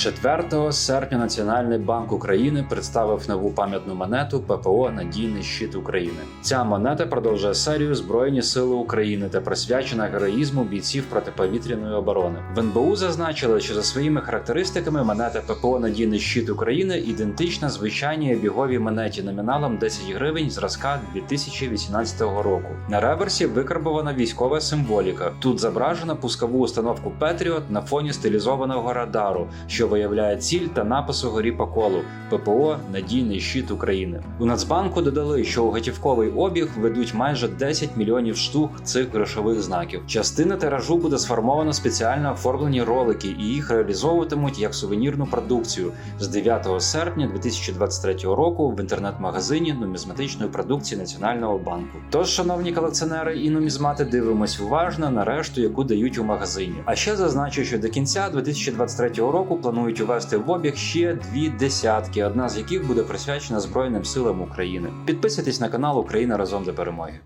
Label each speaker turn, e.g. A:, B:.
A: 4 серпня Національний банк України представив нову пам'ятну монету ППО Надійний щит України. Ця монета продовжує серію Збройні Сили України та присвячена героїзму бійців протиповітряної оборони. В НБУ зазначили, що за своїми характеристиками монета ППО Надійний щит України ідентична звичайній обіговій монеті номіналом 10 гривень зразка 2018 року. На реверсі викарбована військова символіка. Тут зображено пускову установку Петріот на фоні стилізованого радару, що виявляє ціль та напису горі по колу ППО Надійний щит України. У Нацбанку додали, що у готівковий обіг ведуть майже 10 мільйонів штук цих грошових знаків. Частина тиражу буде сформовано спеціально оформлені ролики, і їх реалізовуватимуть як сувенірну продукцію з 9 серпня 2023 року в інтернет-магазині нумізматичної продукції Національного банку. Тож, шановні колекціонери і нумізмати, дивимось уважно на решту, яку дають у магазині. А ще зазначу, що до кінця 2023 року планують увести в обіг ще дві десятки, одна з яких буде присвячена Збройним силам України. Підписуйтесь на канал Україна разом до перемоги.